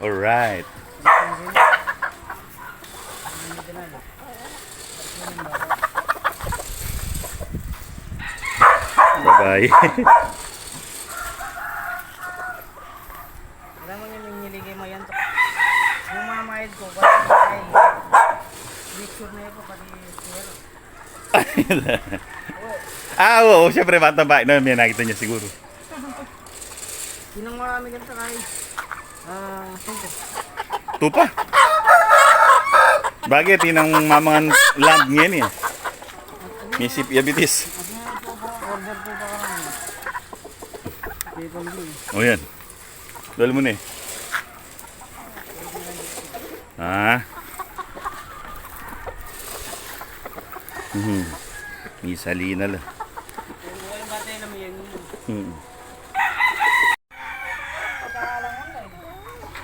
Alright. Bye-bye. Alam mo yun yung niligay mo yan. Yung ko, pati ay na po, pati sir. ah, oo. Siyempre, mataba. No, may nakita niya siguro. Sinong marami ganito kay ah, sungko. Tupa. Bakit? Yun ang mamangan land ngayon eh. May sip diabetes. At nga po po, order po pa kami. People do. O yan. Dahil mo na eh. Ah. Hmm. May salina lang. Hmm. Pagkakalang online.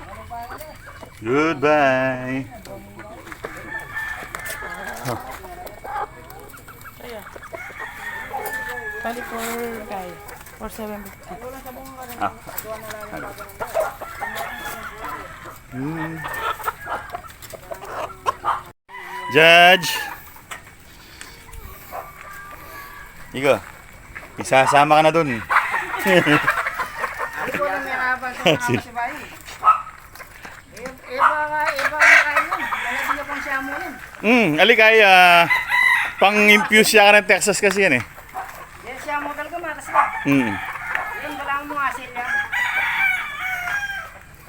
Ano pa yan? Goodbye. Kaya. Bali for kay. For 750. Ah. Ano? Hmm. Judge. Iko. Isasama ka na dun. Ako lang may sa mga Sige. kasi bayi. Eh, Iba ka, iba ang kain yun. Lalagyan niyo pang Hmm, alikay, ah, pang-infuse siya ka ng Texas kasi yan eh. Yan siya mo talaga matas ka. Hmm. Yan, wala mo asin yan.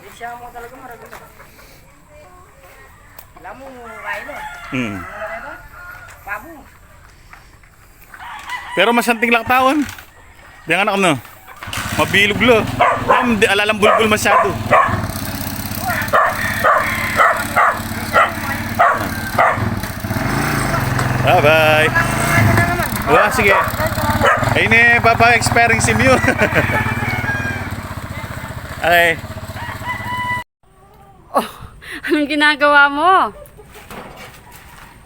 Yan siya mo talaga marami ka. Alam mo, kain. Hmm. Ano na ito? Pabo. Pero masanting lang taon. Di anak no. Mabilog lo. Ma'am, di alalang bulbul masyado. Bye bye. Wala, sige. Ayun eh, papa-expiring sim yun. Ay, Anong ginagawa mo?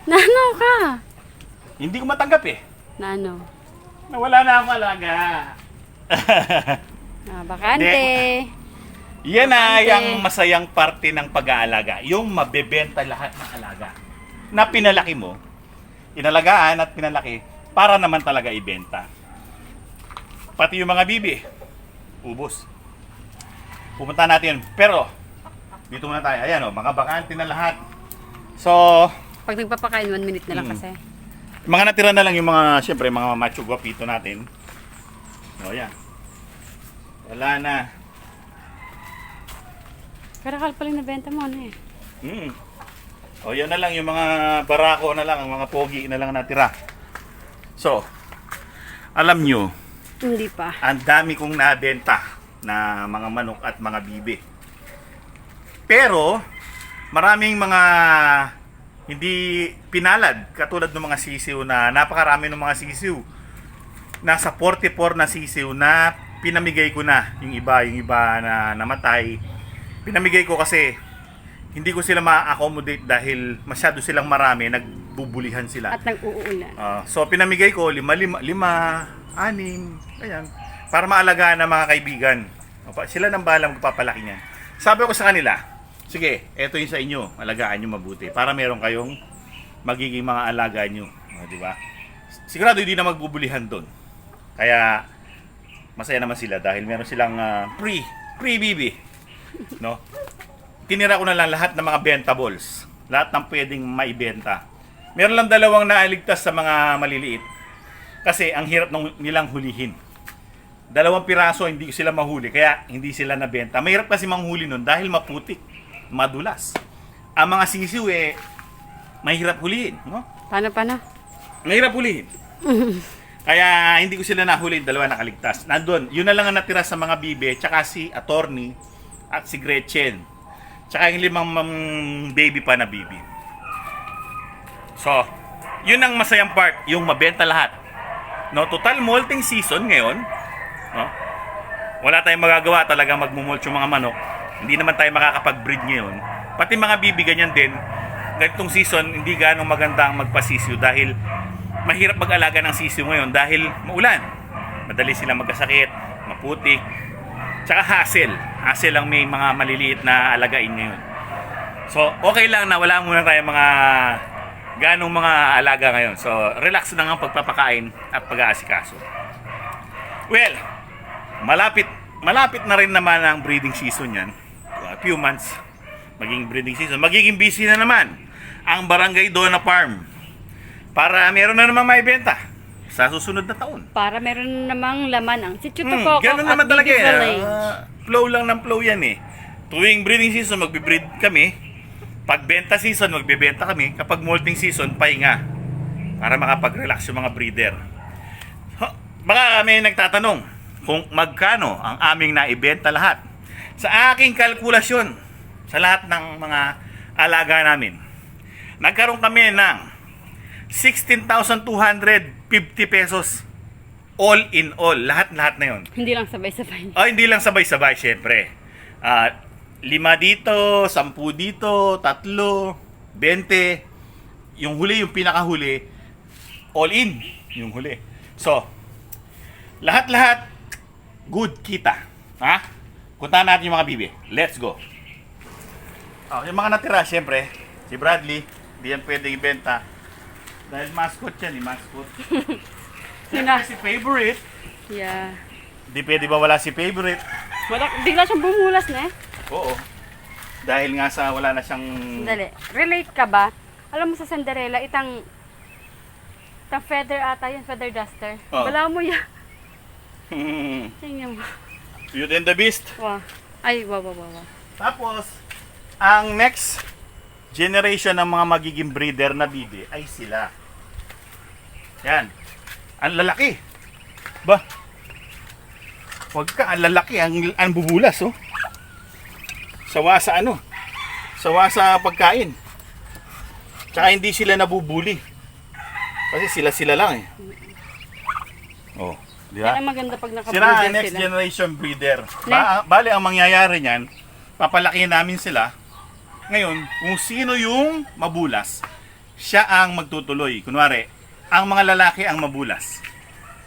Nano ka? hindi ko matanggap eh. Nano? Nawala na akong alaga. Ah, bakante. Yan ay Bakante. ang masayang parte ng pag-aalaga. Yung mabebenta lahat ng alaga. Na pinalaki mo, inalagaan at pinalaki para naman talaga ibenta. Pati yung mga bibi, ubos. Pupunta natin. Pero, dito muna tayo. Ayan o, mga bakante na lahat. So, Pag nagpapakain, one minute na lang Mm. kasi. mga natira na lang yung mga, siyempre, mga macho guapito natin. O, yan. Wala na. Karakal pala yung nabenta mo, ano eh. Mm. O yan na lang yung mga barako na lang, ang mga pogi na lang natira. So, alam nyo, Hindi pa. ang dami kong nabenta na mga manok at mga bibi. Pero, maraming mga hindi pinalad, katulad ng mga sisiw na napakarami ng mga sisiw. Nasa 44 na sisiw na pinamigay ko na yung iba, yung iba na namatay. Pinamigay ko kasi hindi ko sila ma-accommodate dahil masyado silang marami, nagbubulihan sila. At nag-uulan. Ah, so pinamigay ko lima, lima, lima, anim, ayan, para maalagaan ng mga kaibigan. Opa, sila nang balang papalaki niyan. Sabi ko sa kanila, sige, eto yung sa inyo, alagaan nyo mabuti para meron kayong magiging mga alaga nyo. O, di ba? Sigurado hindi na magbubulihan doon. Kaya masaya naman sila dahil meron silang ah, free, free bibi. No? Tinira ko na lang lahat ng mga bentables. Lahat ng pwedeng maibenta. Meron lang dalawang naaligtas sa mga maliliit. Kasi ang hirap nung nilang hulihin. Dalawang piraso hindi sila mahuli kaya hindi sila nabenta. Mahirap kasi manghuli nun dahil maputik, madulas. Ang mga sisiw eh mahirap hulihin, no? Paano, paano? Mahirap hulihin. Kaya hindi ko sila nahuli, dalawa nakaligtas. Nandun, yun na lang ang natira sa mga bibe, tsaka si attorney at si Gretchen. Tsaka yung limang baby pa na bibi. So, yun ang masayang part, yung mabenta lahat. No, total molting season ngayon. No? Wala tayong magagawa talaga magmumult yung mga manok. Hindi naman tayo makakapag-breed ngayon. Pati mga bibi ganyan din. Ganitong season, hindi ganong maganda ang magpasisyo dahil mahirap mag-alaga ng sisiw ngayon dahil maulan. Madali silang magkasakit, maputik, tsaka hassle. Hassle lang may mga maliliit na alagain ngayon. So, okay lang na wala muna tayong mga ganong mga alaga ngayon. So, relax lang ang pagpapakain at pag-aasikaso. Well, malapit malapit na rin naman ang breeding season yan. A few months maging breeding season. Magiging busy na naman ang Barangay Dona Farm para meron na naman maibenta sa susunod na taon. Para meron namang laman ang si Chuto Hmm, ganun at naman talaga eh. Village. Ah, flow lang ng flow yan eh. Tuwing breeding season, magbe-breed kami. Pag benta season, magbebenta kami. Kapag molting season, pahinga. Para makapag-relax yung mga breeder. Huh, Baka may nagtatanong kung magkano ang aming naibenta lahat. Sa aking kalkulasyon, sa lahat ng mga alaga namin, nagkaroon kami ng 16,250 pesos all in all. Lahat-lahat na yon. Hindi lang sabay-sabay. Oh, hindi lang sabay-sabay, syempre. Ah, lima dito, sampu dito, tatlo, 20. Yung huli, yung pinakahuli, all in. Yung huli. So, lahat-lahat, good kita. Ha? Puntahan natin yung mga bibi. Let's go. Oh, yung mga natira, syempre, si Bradley, hindi yan pwedeng ibenta. Dahil mascot yan, eh, mascot. Sina? si favorite, Yeah. hindi pwede ba wala si favorite? Wala, bigla siyang bumulas na eh. Oo. Dahil nga sa wala na siyang... Dali. Relate ka ba? Alam mo sa Cinderella, itang itang feather ata yun, feather duster. Oh. Wala mo yan. Hmm. Tingnan mo. Beauty and the Beast. Wow. Ay, wow, wow, wow. wow. Tapos, ang next generation ng mga magiging breeder na bibi ay sila. Yan. Ang lalaki. Ba? Huwag ka, ang lalaki, ang, ang bubulas, oh. Sawa sa ano? Sawa sa pagkain. Tsaka hindi sila nabubuli. Kasi sila-sila lang eh. Oh, di ba? Ang maganda pag Sila ang next sila. generation breeder. Ba, bali, ang mangyayari niyan, papalakihin namin sila. Ngayon, kung sino yung mabulas, siya ang magtutuloy. Kunwari, ang mga lalaki ang mabulas.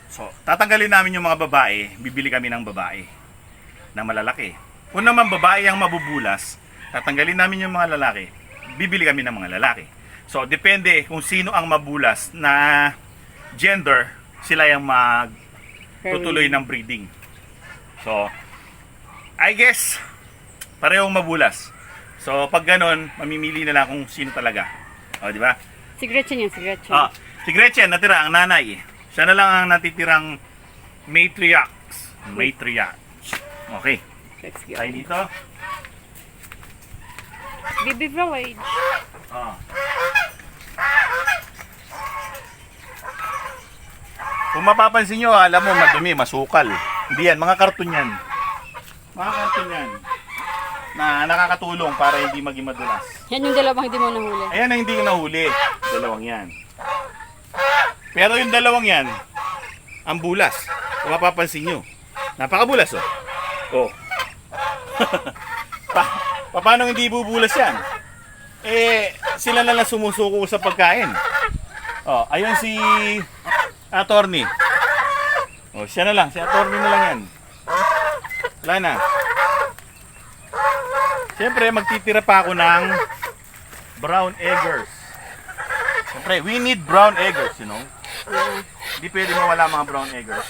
So, tatanggalin namin yung mga babae, bibili kami ng babae na malalaki. Kung naman babae ang mabubulas, tatanggalin namin yung mga lalaki, bibili kami ng mga lalaki. So, depende kung sino ang mabulas na gender, sila yung mag tutuloy ng breeding. So, I guess, parehong mabulas. So, pag ganon, mamimili na lang kung sino talaga. O, di ba? Si Gretchen yan, si Gretchen. Ah, si Gretchen, natira ang nanay. Siya na lang ang natitirang matriarch. Matriarch. Okay. Let's go. Tayo dito. Bibi Village. Ah. Kung mapapansin nyo, alam mo, madumi, masukal. Hindi yan, mga karton yan. Mga karton yan. Na nakakatulong para hindi maging madulas. Yan yung dalawang hindi mo nahuli. Ayan ang hindi ko nahuli. Dalawang yan. Pero yung dalawang yan, ang bulas. Kung mapapansin nyo. Napakabulas, oh. Oh. pa, pa- paano hindi bubulas yan? Eh, sila na lang sumusuko sa pagkain. Oh, ayun si attorney. Oh, siya na lang. Si attorney na lang yan. Wala na. Siyempre, magtitira pa ako ng brown eggers. Siyempre, we need brown eggers, you know. Hindi pwede mawala mga brown eggers.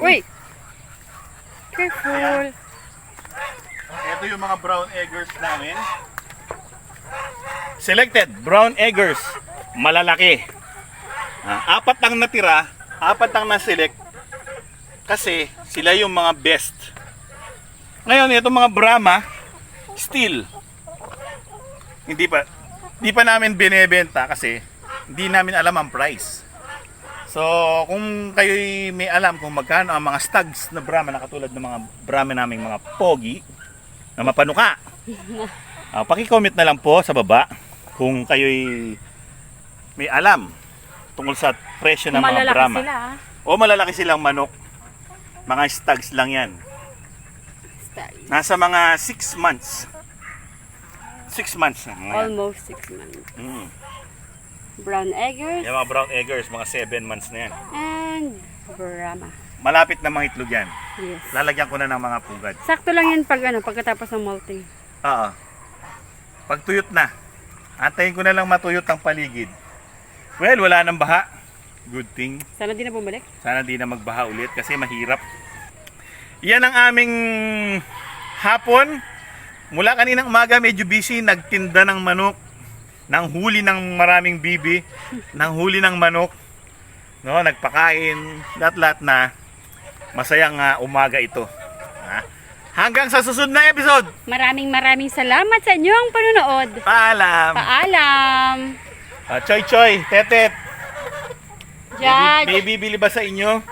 Wait! Careful. Ito yung mga brown eggers namin. Selected, brown eggers. Malalaki. Ah, apat lang natira, apat lang na-select. Kasi sila yung mga best. Ngayon, itong mga Brahma, still, hindi pa, hindi pa namin binebenta kasi hindi namin alam ang price. So, kung kayo may alam kung magkano ang mga stags na Brahma na katulad ng mga Brahma naming mga pogi na mapanuka. Uh, paki-comment na lang po sa baba kung kayo'y may alam tungkol sa presyo ng mga Brahma. sila ah. O malalaki silang manok. Mga stags lang yan. Nasa mga 6 months. 6 months na. Almost six months. Mm. Brown eggers Yung mga brown eggers, mga 7 months na yan. and Brahma. malapit na mga itlog yan. Yes. Lalagyan ko na ng mga pugad. Sakto lang yan pag ano, pagkatapos ng molting. Oo. Pag tuyot na, antayin ko na lang matuyot ang paligid. Well, wala nang baha. Good thing. Sana di na bumalik. Sana di na magbaha ulit kasi mahirap. Yan ang aming hapon. Mula kaninang umaga medyo busy, nagtinda ng manok, nang huli ng maraming bibi, nang huli ng manok, no, nagpakain, lahat-lahat na masayang ah, umaga ito. Ha? Hanggang sa susunod na episode. Maraming maraming salamat sa inyong panonood. Paalam. Paalam! Ah, choy choy, tetet. Judge! May bibili ba sa inyo?